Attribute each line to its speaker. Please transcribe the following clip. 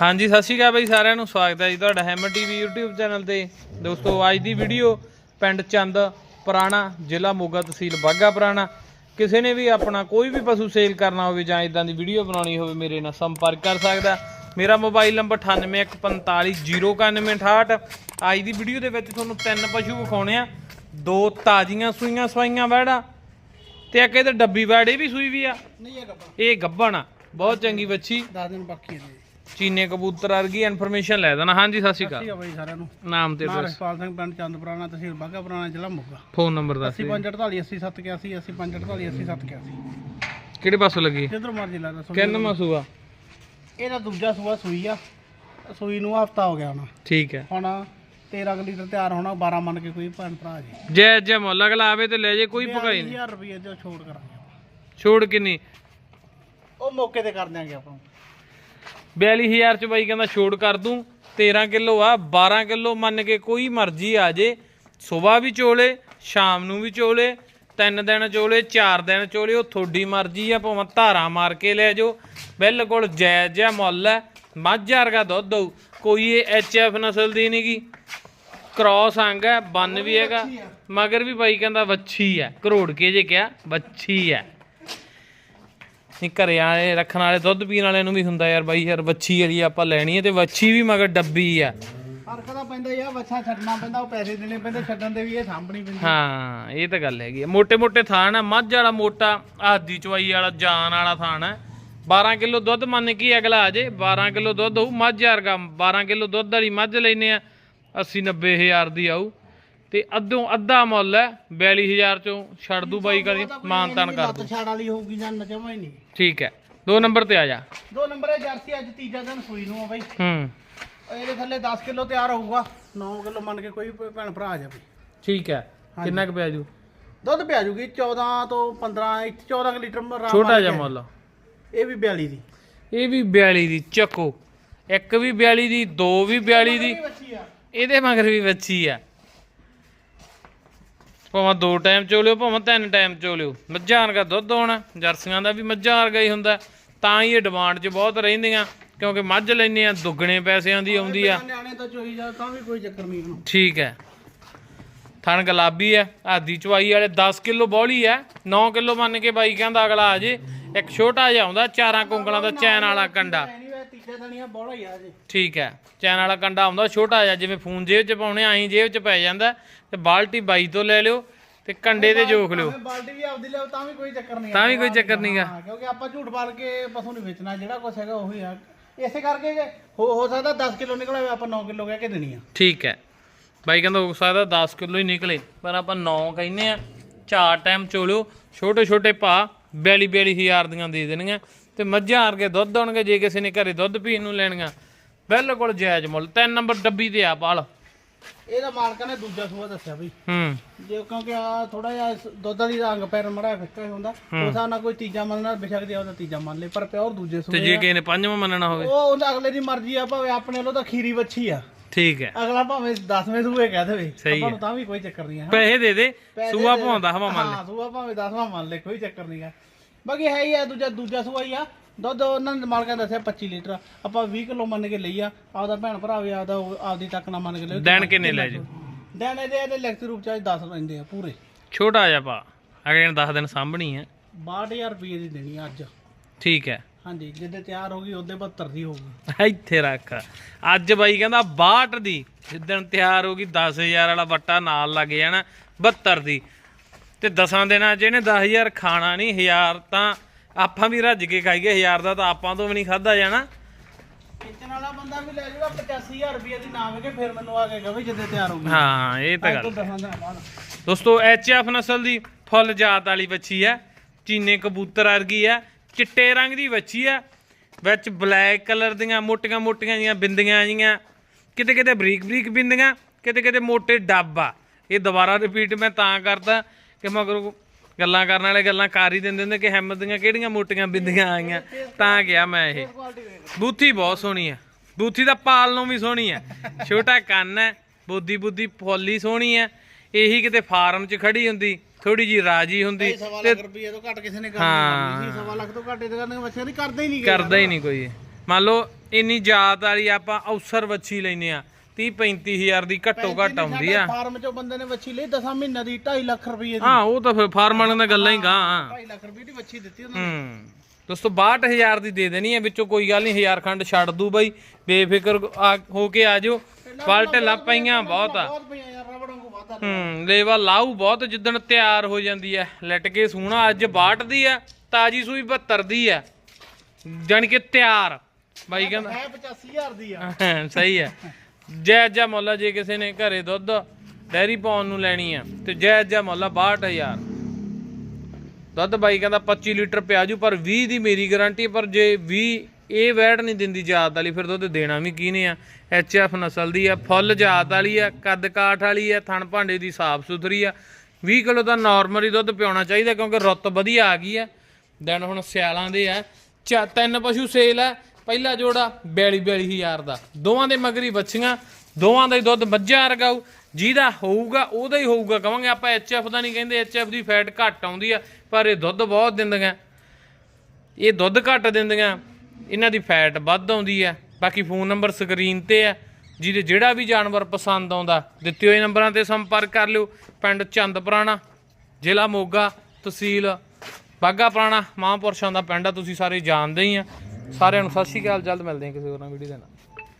Speaker 1: ਹਾਂਜੀ ਸਤਿ ਸ਼੍ਰੀ ਅਕਾਲ ਬਈ ਸਾਰਿਆਂ ਨੂੰ ਸਵਾਗਤ ਹੈ ਜੀ ਤੁਹਾਡਾ ਹੈਮਰ ਟੀਵੀ YouTube ਚੈਨਲ ਤੇ। ਦੋਸਤੋ ਅੱਜ ਦੀ ਵੀਡੀਓ ਪਿੰਡ ਚੰਦ ਪੁਰਾਣਾ ਜ਼ਿਲ੍ਹਾ ਮੋਗਾ ਤਹਿਸੀਲ ਬਾਗਾ ਪੁਰਾਣਾ। ਕਿਸੇ ਨੇ ਵੀ ਆਪਣਾ ਕੋਈ ਵੀ ਪਸ਼ੂ ਸੇਲ ਕਰਨਾ ਹੋਵੇ ਜਾਂ ਇਦਾਂ ਦੀ ਵੀਡੀਓ ਬਣਾਉਣੀ ਹੋਵੇ ਮੇਰੇ ਨਾਲ ਸੰਪਰਕ ਕਰ ਸਕਦਾ ਮੇਰਾ ਮੋਬਾਈਲ ਨੰਬਰ 9814509168 ਅੱਜ ਦੀ ਵੀਡੀਓ ਦੇ ਵਿੱਚ ਤੁਹਾਨੂੰ ਤਿੰਨ ਪਸ਼ੂ ਵਿਖਾਉਣੇ ਆ। ਦੋ ਤਾਜ਼ੀਆਂ ਸੂਈਆਂ ਸਵਾਈਆਂ ਵੈੜਾ ਤੇ ਇੱਕ ਇਹਦੇ ਡੱਬੀ ਵੈੜ ਇਹ ਵੀ ਸੂਈ ਵੀ ਆ?
Speaker 2: ਨਹੀਂ ਇਹ ਗੱਪਾ
Speaker 1: ਇਹ ਗੱਭਣ ਆ। ਬਹੁਤ ਚੰਗੀ ਬੱਚੀ
Speaker 2: 10 ਦਿਨ ਬਾਕੀ ਹੈ
Speaker 1: ਚੀਨੇ ਕਬੂਤਰ ਵਰਗੀ ਇਨਫੋਰਮੇਸ਼ਨ ਲੈ ਦੇਣਾ। ਹਾਂਜੀ ਸਤਿ ਸ਼੍ਰੀ ਅਕਾਲ।
Speaker 2: ਬਾਈ ਸਾਰਿਆਂ ਨੂੰ।
Speaker 1: ਨਾਮ ਤੇ
Speaker 2: ਨਾਮ ਰਸਪਾਲ ਸਿੰਘ ਪਿੰਡ ਚੰਦਪੁਰਾਣਾ ਤਹਿਸੀਲ ਬਾਗਾ ਪੁਰਾਣਾ ਜ਼ਿਲ੍ਹਾ ਮੋਗਾ।
Speaker 1: ਫੋਨ ਨੰਬਰ ਦੱਸ ਦਿਓ
Speaker 2: 8548 8781 8548 8781
Speaker 1: ਕਿਹੜੇ ਪਾਸੋਂ ਲੱਗੀ?
Speaker 2: ਜਿੱਧਰ ਮਰਜ਼ੀ ਲਾ ਦੱਸੋ
Speaker 1: ਕਿੰਨ ਮਸੂਆ
Speaker 2: ਇਹਦਾ ਦੂਜਾ ਸੂਆ ਸੂਈ ਆ। ਸੂਈ ਨੂੰ ਹਫਤਾ ਹੋ ਗਿਆ ਹੁਣ।
Speaker 1: ਠੀਕ ਹੈ।
Speaker 2: ਹੁਣ 13 ਕੁ ਲੀਟਰ ਤਿਆਰ ਹੋਣਾ 12 ਮੰਨ ਕੇ ਕੋਈ ਭੈਣ ਭਰਾ ਜੀ।
Speaker 1: ਜੈ ਜੈ ਮੁੱਲ ਅਗਲਾ ਆਵੇ ਤੇ ਲੈ ਜੇ ਕੋਈ ਭਗਾਈ ਨਹੀਂ।
Speaker 2: 1000 ਰੁਪਏ ਜੋ ਛੋੜ ਕਰਾਂਗੇ
Speaker 1: ਛੋੜ ਕਿੰਨੀ?
Speaker 2: ਉਹ ਮੌਕੇ ਤੇ ਕਰ ਦਿਆਂਗੇ ਆਪਾਂ।
Speaker 1: 42000 ਚ ਬਾਈ ਕਹਿੰਦਾ ਛੋੜ ਕਰ ਦੂੰ 13 ਕਿਲੋ ਆ 12 ਕਿਲੋ ਮੰਨ ਕੇ ਕੋਈ ਮਰਜ਼ੀ ਆ ਜੇ। ਸਵੇਰ ਵੀ ਚੋਲੇ ਸ਼ਾਮ ਨੂੰ ਵੀ ਚੋਲੇ ਤਿੰਨ ਦਿਨ ਚੋਲੇ ਚਾਰ ਦਿਨ ਚੋਲੇ ਉਹ ਤੁਹਾਡੀ ਮਰਜ਼ੀ ਆ ਭਾਵੇਂ ਧਾਰਾਂ ਮਾਰ ਕੇ ਲੈ ਜਾਓ। ਬਿਲਕੁਲ ਜਾਇਜ਼ ਜਿਹਾ ਮੁੱਲ ਹੈ ਮੱਝ ਵਰਗਾ ਦੁੱਧ ਦਊ ਕੋਈ ਇਹ ਐਫ ਨਸਲ ਦੀ ਨਹੀਂਗੀ ਕ੍ਰਾਸ ਅੰਗ ਹੈ ਬੰਨ ਵੀ ਹੈਗਾ ਮਗਰ ਵੀ ਬਾਈ ਕਹਿੰਦਾ ਵੱਛੀ ਹੈ ਕਰੋੜ ਕੇ ਜੇ ਕਿਹਾ ਵੱਛੀ ਹੈ ਨਹੀਂ ਘਰੇ ਆਏ ਰੱਖਣ ਵਾਲੇ ਦੁੱਧ ਪੀਣ ਵਾਲੇ ਨੂੰ ਵੀ ਹੁੰਦਾ ਯਾਰ ਬਾਈ ਯਾਰ ਵੱਛੀ ਜਿਹੜੀ ਆਪਾਂ ਲੈਣੀ ਹੈ ਤੇ ਵੱਛੀ ਵੀ ਮਗਰ ਡੱਬੀ ਆ।
Speaker 2: ਫ਼ਰਕ ਤਾਂ ਪੈਂਦਾ ਯਾਰ ਵੱਛਾ ਛੱਡਣਾ ਪੈਂਦਾ ਉਹ ਪੈਸੇ ਦੇਣੇ ਪੈਂਦੇ ਛੱਡਣ ਦੇ ਵੀ ਇਹ ਸਾਂਭਣੀ ਪੈਂਦੀ।
Speaker 1: ਹਾਂ ਇਹ ਤਾਂ ਗੱਲ ਹੈਗੀ ਮੋٹے ਮੋਟੇ ਥਾਨ ਆ ਮੱਝ ਵਾਲਾ ਮੋਟਾ ਆਦੀ ਚਵਾਈ ਵਾਲਾ ਜਾਨ ਵਾਲਾ ਥਾਨ ਆ। 12 ਕਿਲੋ ਦੁੱਧ ਮੰਨ ਕੇ ਅਗਲਾ ਆ ਜੇ 12 ਕਿਲੋ ਦੁੱਧ ਹੋਊ ਮੱਝ ਵਰਗਾ 12 ਕਿਲੋ ਦੁੱਧ ਵਾਲੀ ਮੱਝ ਲੈਨੇ ਆ 80 90000 ਦੀ ਆਊ। ਤੇ ਅੱਧੋਂ ਅੱਧਾ ਮੁੱਲ ਹੈ 42000 ਚੋਂ ਛੱਡ ਦੂ ਬਾਈ ਕਰੀ ਮਾਨ ਤਾਨ ਕਰ ਦੂ।
Speaker 2: ਛਾੜ ਵਾਲੀ ਹੋਊਗੀ ਜਾਂ ਨਜਮਾ ਹੀ ਨਹੀਂ।
Speaker 1: ਠੀਕ ਹੈ ਦੋ ਨੰਬਰ ਤੇ ਆ ਜਾ।
Speaker 2: ਦੋ ਨੰਬਰ ਹੈ ਜਰਸੀ ਅੱਜ ਤੀਜਾ ਦਿਨ ਸੂਈ ਨੂੰ ਆ ਬਾਈ।
Speaker 1: ਹੂੰ।
Speaker 2: ਇਹਦੇ ਥੱਲੇ 10 ਕਿਲੋ ਤਿਆਰ ਹੋਊਗਾ 9 ਕਿਲੋ ਮੰਨ ਕੇ ਕੋਈ ਭੈਣ ਭਰਾ ਆ ਜਾਵੇ।
Speaker 1: ਠੀਕ ਹੈ ਕਿੰਨਾ ਕੁ ਪਿਆ ਜੂ?
Speaker 2: ਦੁੱਧ ਪਿਆ ਜੂਗੀ 14 ਤੋਂ 15 ਇੱਥੇ 14 ਕੁ ਲੀਟਰ
Speaker 1: ਛੋਟਾ ਜਿਹਾ। ਮੁੱਲ।
Speaker 2: ਇਹ ਵੀ 42 ਦੀ।
Speaker 1: ਇਹ ਵੀ 42 ਦੀ ਚੱਕੋ। ਇੱਕ ਵੀ 42 ਦੀ ਦੋ ਵੀ 42 ਦੀ। ਇਹਦੇ ਮਗਰ ਵੀ ਬੱਚੀ ਆ। ਭਾਵੇਂ ਦੋ ਟਾਈਮ ਚੋਲਿਓ ਭਾਵੇਂ ਤਿੰਨ ਟਾਈਮ ਚੋਲਿਓ ਮੱਝਾਂ ਵਰਗਾ ਦੁੱਧ ਹੋਣਾ ਜਰਸੀਆਂ ਦਾ ਵੀ ਮੱਝਾਂ ਵਰਗਾ ਹੀ ਹੁੰਦਾ। ਤਾਂ ਹੀ ਇਹ ਡਿਮਾਂਡ 'ਚ ਬਹੁਤ ਰਹਿੰਦੀਆਂ ਕਿਉਂਕਿ ਮੱਝ ਲੈਨੇ ਆ ਦੁੱਗਣੇ ਪੈਸਿਆਂ ਦੀ ਆਉਂਦੀ ਆ।
Speaker 2: ਨਿਆਣੇ ਤਾਂ ਚੋਈ ਜਾ ਤਾਂ ਵੀ ਕੋਈ ਚੱਕਰ ਨਹੀਂ ਇਹਨੂੰ।
Speaker 1: ਠੀਕ ਹੈ। ਥਣ ਗੁਲਾਬੀ ਹੈ ਆਦੀ ਚਵਾਈ ਵਾਲੇ 10 ਕਿਲੋ ਬੌਲੀ ਹੈ 9 ਕਿਲੋ ਮੰਨ ਕੇ ਬਾਈ ਕਹਿੰਦਾ ਅਗਲਾ ਆ ਜੇ। ਇੱਕ ਛੋਟਾ ਜਿਹਾ ਆਉਂਦਾ ਚਾਰਾਂ ਕੁੰਗਲਾਂ ਦਾ ਚੈਨ ਵਾਲਾ ਕੰਡਾ।
Speaker 2: ਹੀ ਆ ਜੀ।
Speaker 1: ਠੀਕ ਹੈ। ਚੈਨ ਵਾਲਾ ਕੰਡਾ ਆਉਂਦਾ ਛੋਟਾ ਜਿਹਾ ਜਿਵੇਂ ਫੋਨ ਜੇਬ 'ਚ ਪਾਉਣੇ ਆਹੀਂ ਜੇਬ 'ਚ ਪੈ ਜਾਂਦਾ। ਤੇ ਬਾਲਟੀ ਬਾਈ ਤੋਂ ਲੈ ਲਿਓ ਤੇ ਕੰਡੇ ਤੇ ਜੋਖ ਲਿਓ।
Speaker 2: ਭਾਵੇਂ ਬਾਲਟੀ ਵੀ ਆਪਦੀ ਲਿਆਓ ਤਾਂ ਵੀ ਕੋਈ ਚੱਕਰ ਨਹੀਂ
Speaker 1: ਤਾਂ ਵੀ ਕੋਈ ਚੱਕਰ ਨਹੀਂਗਾ
Speaker 2: ਹਾਂ ਕਿਉਂਕਿ ਆਪਾਂ ਝੂਠ ਬਾਲ ਕੇ ਪਸ਼ੂ ਨਹੀਂ ਵੇਚਣਾ ਜਿਹੜਾ ਕੁਛ ਹੈਗਾ ਉਹੀ ਆ। ਇਸੇ ਕਰਕੇ ਜੇ ਹੋ ਹੋ ਸਕਦਾ 10 ਕਿਲੋ ਨਿਕਲੇ ਹੋਵੇ ਆਪਾਂ 9 ਕਿਲੋ ਕਹਿ ਕੇ ਦੇਣੀ ਆ।
Speaker 1: ਠੀਕ ਹੈ। ਬਾਈ ਕਹਿੰਦਾ ਹੋ ਸਕਦਾ 10 ਕਿਲੋ ਹੀ ਨਿਕਲੇ ਪਰ ਆਪਾਂ 9 ਕਹਿੰਨੇ ਆ। ਚਾਰ ਟਾਈਮ ਚੋਲਿਓ ਛੋਟੇ ਛੋਟੇ ਭਾ 42 42000 ਦੀਆਂ ਦੇ ਦੇਣੀਆਂ ਤੇ ਮੱਝਾਂ ਵਰਗੇ ਦੁੱਧ ਹੋਣਗੇ ਜੇ ਕਿਸੇ ਨੇ ਘਰੇ ਦੁੱਧ ਪੀਣ ਨੂੰ ਲੈਣੀਆਂ। ਬਿਲਕੁਲ ਜਾਇਜ਼ ਮੁੱਲ। ਤਿੰਨ ਨੰਬਰ ਡੱਬੀ ਤੇ ਆ ਪਾਲ।
Speaker 2: ਇਹਦਾ ਮਾਲਕਾਂ ਨੇ ਦੂਜਾ ਸੂਆ ਦੱਸਿਆ ਬਈ।
Speaker 1: ਹੂੰ।
Speaker 2: ਜੇ ਕਿਉਂਕਿ ਆ ਥੋੜਾ ਜਿਹਾ ਇਸ ਦੁੱਧ ਵਾਲੀ ਰੰਗ ਪੈਰ ਮੜਾ ਫਿੱਕਾ ਹੀ ਹੁੰਦਾ ਉਸ ਹਿਸਾਬ ਨਾਲ ਕੋਈ ਤੀਜਾ ਮੰਨਣਾ ਬੇਸ਼ੱਕ ਦੀ ਉਹਦਾ ਤੀਜਾ ਮੰਨ ਲੇ ਪਰ ਪਿਓਰ ਦੂਜੇ
Speaker 1: ਤੇ
Speaker 2: ਸੂਏ
Speaker 1: ਜੇ ਕਿਸੇ ਨੇ ਪੰਜਵਾਂ ਮੰਨਣਾ ਹੋਵੇ।
Speaker 2: ਉਹ ਉਹਦਾ ਅਗਲੇ ਦੀ ਮਰਜ਼ੀ ਆ ਭਾਵੇਂ ਆਪਣੇ ਵੱਲੋਂ ਤਾਂ ਖੀਰੀ ਵੱਛੀ ਆ।
Speaker 1: ਠੀਕ ਹੈ।
Speaker 2: ਅਗਲਾ ਭਾਵੇਂ 10ਵੇਂ ਸੂਏ ਕਹਿ ਦੇਵੇ
Speaker 1: ਸਹੀ
Speaker 2: ਨੂੰ ਤਾਂ ਵੀ ਕੋਈ ਚੱਕਰ ਨਹੀਂ ਆ
Speaker 1: ਪੈਸੇ ਦੇ ਦੇ ਸੂਆ
Speaker 2: ਦੇ-
Speaker 1: ਭਾਉਂਦਾ ਹਵਾ ਮੰਨ ਲੈ।
Speaker 2: ਹਾਂ ਸੂਆ ਭਾਵੇਂ 10ਵਾਂ ਮੰਨ ਲੈ ਕੋਈ ਚੱਕਰ ਨਹੀਂ ਆ। ਬਾਕੀ ਹੈ ਹੀ ਆ ਦੂਜਾ ਦੂਜਾ ਸੂਆ ਹੀ ਆ। ਦੁੱਧ ਉਹਨਾਂ ਨੇ ਮਾਲਕਾਂ ਨੇ ਦੱਸਿਆ 25 ਲੀਟਰ। ਆਪਾਂ 20 ਕਿਲੋ ਮੰਨ ਕੇ ਲਈ ਆ। ਆਪਦਾ ਭੈਣ ਭਰਾ ਵੀ ਆਪਦਾ ਉਹ ਆਪਦੀ ਤੱਕ ਨਾ ਮੰਨ ਕੇ ਲਿਓ।
Speaker 1: ਦਿਨ ਕਿੰਨੇ ਲੈ ਜੂ?
Speaker 2: ਦਿਨ ਇਹਦੇ ਇਹਦੇ ਲਿਖਤੀ ਰੂਪ ਚ ਅੱਜ 10 ਰਹਿੰਦੇ ਆ ਪੂਰੇ।
Speaker 1: ਛੋਟਾ ਜਿਹਾ ਪਾ। ਅਗਲੇ ਨੇ 10 ਦਿਨ ਸਾਂਭਣੀ ਹੈ
Speaker 2: 62000 ਰੁਪਏ ਦੀ ਦੇਣੀ ਆ ਅੱਜ।
Speaker 1: ਠੀਕ ਹੈ।
Speaker 2: ਹਾਂਜੀ ਜਿੱਦੇ ਤਿਆਰ ਹੋ ਗਈ ਉਹਦੇ 72 ਦੀ ਹੋਊਗੀ
Speaker 1: ਇੱਥੇ ਰੱਖ। ਅੱਜ ਬਾਈ ਕਹਿੰਦਾ 62 ਦੀ। ਜਿੱਦਣ ਤਿਆਰ ਹੋ ਗਈ 10000 ਵਾਲਾ ਬੱਟਾ ਨਾਲ ਲੱਗ ਜਾਣਾ 72 ਦੀ। ਤੇ ਦਸਾਂ ਦਿਨਾਂ ਚ ਇਹਨੇ 10000 ਖਾਣਾ ਨਹੀਂ 1000 ਤਾਂ ਆਪਾਂ ਵੀ ਰੱਜ ਕੇ ਖਾਈਏ 1000 ਦਾ ਤਾਂ ਆਪਾਂ ਤੋਂ ਵੀ ਨਹੀਂ ਖਾਦਾ ਜਾਣਾ।
Speaker 2: ਕਿਚਨ ਵਾਲਾ ਬੰਦਾ ਵੀ ਲੈ ਜਾਊਗਾ 85000 ਰੁਪਏ ਦੀ ਨਾ ਵੇਗੇ ਫਿਰ ਮੈਨੂੰ ਆ ਕੇ ਕਹੇ ਜਿੱਦੇ ਤਿਆਰ ਹੋ ਗਈ
Speaker 1: ਹਾਂ ਇਹ ਤਾਂ ਗੱਲ ਦੋਸਤੋ ਐਫ ਨਸਲ ਦੀ ਫੁੱਲ ਜਾਤ ਵਾਲੀ ਬੱਚੀ ਹੈ ਚੀਨੇ ਕਬੂਤਰ ਵਰਗੀ ਹੈ ਚਿੱਟੇ ਰੰਗ ਦੀ ਬੱਚੀ ਹੈ ਵਿੱਚ ਬਲੈਕ ਕਲਰ ਦੀਆਂ ਮੋਟੀਆਂ ਮੋਟੀਆਂ ਜੀਆਂ ਬਿੰਦੀਆਂ ਜੀਆਂ ਕਿਤੇ ਕਿਤੇ ਬਰੀਕ ਬਰੀਕ ਬਿੰਦੀਆਂ ਕਿਤੇ ਕਿਤੇ ਮੋਟੇ ਡੱਬ। ਆ ਇਹ ਦੁਬਾਰਾ ਰਿਪੀਟ ਮੈਂ ਤਾਂ ਕਰਦਾ ਕਿ ਮਗਰ ਗੱਲਾਂ ਕਰਨ ਵਾਲੇ ਗੱਲਾਂ ਕਰ ਹੀ ਦਿੰਦੇ ਨੇ ਕਿ ਹਿੰਮਤ ਦੀਆਂ ਕਿਹੜੀਆਂ ਮੋਟੀਆਂ ਬਿੰਦੀਆਂ ਆਈਆਂ ਤਾਂ ਕਿਹਾ ਮੈਂ ਇਹ। ਬੂਥੀ ਬਹੁਤ ਸੋਹਣੀ ਹੈ ਬੂਥੀ ਦਾ ਪਾਲ ਨੂੰ ਵੀ ਸੋਹਣੀ ਹੈ ਛੋਟਾ ਕੰਨ ਹੈ ਬੁੱਧੀ ਬੁੱਧੀ ਫੁੱਲੀ ਸੋਹਣੀ ਹੈ ਇਹੀ ਕਿਤੇ ਫਾਰਮ 'ਚ ਖੜੀ ਹੁੰਦੀ ਥੋੜੀ ਜੀ ਰਾਜੀ ਹੁੰਦੀ
Speaker 2: ਸਵਾ ਲੱਖ ਰੁਪਏ ਤੋਂ ਘੱਟ ਕਿਸੇ ਨੇ ਕਰਨੀ ਨਹੀਂ ਸਵਾ ਲੱਖ ਤੋਂ ਘੱਟ ਇਹਦੇ ਕਰਨੇ ਬੱਚੇ ਨਹੀਂ ਕਰਦੇ ਹੀ ਨਹੀਂ।
Speaker 1: ਕਰਦਾ ਹੀ ਨਹੀਂ ਕੋਈ। ਮੰਨ ਲਓ ਇੰਨੀ ਜਾਤ ਵਾਲੀ ਆਪਾਂ ਅਵਸਰ ਵੱਛੀ ਲੈਨੇ ਆ। 30 35000 ਦੀ ਘੱਟੋ ਘੱਟ ਆਉਂਦੀ ਆ।
Speaker 2: ਫਾਰਮ ਚੋਂ ਬੰਦੇ ਨੇ ਵੱਛੀ ਲਈ 10 ਮਹੀਨਿਆਂ ਦੀ 2.5 ਲੱਖ ਰੁਪਏ ਦੀ।
Speaker 1: ਹਾਂ ਉਹ ਤਾਂ ਫਿਰ ਫਾਰਮਾਂ ਦੀਆਂ ਗੱਲਾਂ ਹੀ ਗਾਂ
Speaker 2: 2.5 ਲੱਖ ਰੁਪਏ ਦੀ ਵੱਛੀ ਦਿੱਤੀ ਉਹਨਾਂ ਨੇ।
Speaker 1: ਹੂੰ। ਦੋਸਤੋ 62000 ਦੀ ਦੇ ਦੇਣੀ ਹੈ ਵਿੱਚੋਂ ਕੋਈ ਗੱਲ ਨਹੀਂ ਹਜ਼ਾਰ ਖੰਡ ਛੱਡ ਦੂ ਬਾਈ। ਬੇਫਿਕਰ ਹੋ ਕੇ ਆ ਜਾਓ। ਪਲਟ ਲੱਪਾਈਆਂ ਬਹੁਤ ਆ। ਹੂੰ ਲੇਵਾ ਲਾਊ ਬਹੁਤ ਜਿੱਦਣ ਤਿਆਰ ਹੋ ਜਾਂਦੀ ਹੈ ਲਿਟ ਕੇ ਸੂਣਾ ਅੱਜ 62 ਦੀ ਹੈ ਤਾਜੀ ਸੂਈ 72 ਦੀ ਹੈ ਜਾਣੀ ਕਿ ਤਿਆਰ। ਬਾਈ ਕਹਿੰਦਾ
Speaker 2: ਹੈ 85000 ਦੀ ਆ।
Speaker 1: ਸਹੀ ਹੈ ਜੈ ਜੈ ਮੁੱਲ ਜੇ ਕਿਸੇ ਨੇ ਘਰੇ ਦੁੱਧ ਡੈਰੀ ਪਾਉਣ ਨੂੰ ਲੈਣੀ ਆ, ਤੇ ਜੈ ਜੈ ਮੁੱਲ ਆ 62000 ਦੁੱਧ ਬਾਈ ਕਹਿੰਦਾ 25 ਲੀਟਰ ਪਿਆਜੂ ਪਰ 20 ਦੀ ਮੇਰੀ ਗਾਰੰਟੀ ਪਰ ਜੇ 20 ਇਹ ਵੈਟ ਨਹੀਂ ਦਿੰਦੀ ਜਾਤ ਵਾਲੀ, ਫਿਰ ਦੁੱਧ ਦੇਣਾ ਵੀ ਕਿਹਨੇ ਆ? ਐਚ ਐਫ ਨਸਲ ਦੀ ਆ, ਫੁੱਲ ਜਾਤ ਵਾਲੀ ਆ, ਕੱਦ ਕਾਠ ਵਾਲੀ ਆ, ਥਣ ਭਾਂਡੇ ਦੀ ਸਾਫ਼ ਸੁਥਰੀ ਆ। 20 ਕਿਲੋ ਦਾ ਨਾਰਮਲ ਹੀ ਦੁੱਧ ਪਿਆਉਣਾ ਚਾਹੀਦਾ, ਕਿਉਂਕਿ ਰੁੱਤ ਵਧੀਆ ਆ ਗਈ ਆ। ਦਿਨ ਹੁਣ ਸਿਆਲਾਂ ਦੇ ਆ, ਚਾ ਤਿੰਨ ਪਸ਼ੂ ਸੇਲ ਆ ਪਹਿਲਾ ਜੋੜਾ 42 42000 ਦਾ। ਦੋਵਾਂ ਦੇ ਮਗਰੀ ਬੱਚੀਆਂ ਦੋਵਾਂ ਦਾ ਹੀ ਦੁੱਧ ਮੱਝਾਂ ਰਗਾਉ ਜਿਹਦਾ ਹੋਊਗਾ, ਉਹਦਾ ਹੀ ਹੋਊਗਾ। ਕਵਾਂਗੇ ਆਪਾਂ ਐਚਐਫ ਦਾ ਨਹੀਂ ਕਹਿੰਦੇ ਐਚਐਫ ਦੀ ਫੈਟ ਘੱਟ ਆਉਂਦੀ ਆ, ਪਰ ਇਹ ਦੁੱਧ ਬਹੁਤ ਦਿੰਦੀਆਂ। ਇਹ ਦੁੱਧ ਘੱਟ ਦਿੰਦੀਆਂ, ਇਹਨਾਂ ਦੀ ਫੈਟ ਵੱਧ ਆਉਂਦੀ ਆ। ਬਾਕੀ ਫੋਨ ਨੰਬਰ ਸਕਰੀਨ ਤੇ ਆ, ਜਿਹਦੇ ਜਿਹੜਾ ਵੀ ਜਾਨਵਰ ਪਸੰਦ ਆਉਂਦਾ, ਦਿੱਤੇ ਹੋਏ ਨੰਬਰਾਂ ਤੇ ਸੰਪਰਕ ਕਰ ਲਿਓ। ਪਿੰਡ ਚੰਦਪੁਰਾਣਾ, ਜ਼ਿਲ੍ਹਾ ਮੋਗਾ, ਤਹਿਸੀਲ ਬਾਗਾ ਪੁਰਾਣਾ ਮਹਾਂਪੁਰਸ਼ਾਂ ਦਾ ਪਿੰਡ ਆ, ਤੁਸੀਂ ਸਾਰੇ ਜਾਣਦੇ ਹੀ ਆ। ਸਾਰਿਆਂ ਨੂੰ ਸਤਿ ਸ਼੍ਰੀ ਅਕਾਲ ਜਲਦ ਮਿਲਦੇ ਹਾਂ ਕਿਸੇ ਹੋਰ ਨਵੀਂ ਵੀਡੀਓ ਦੇ ਨਾਲ।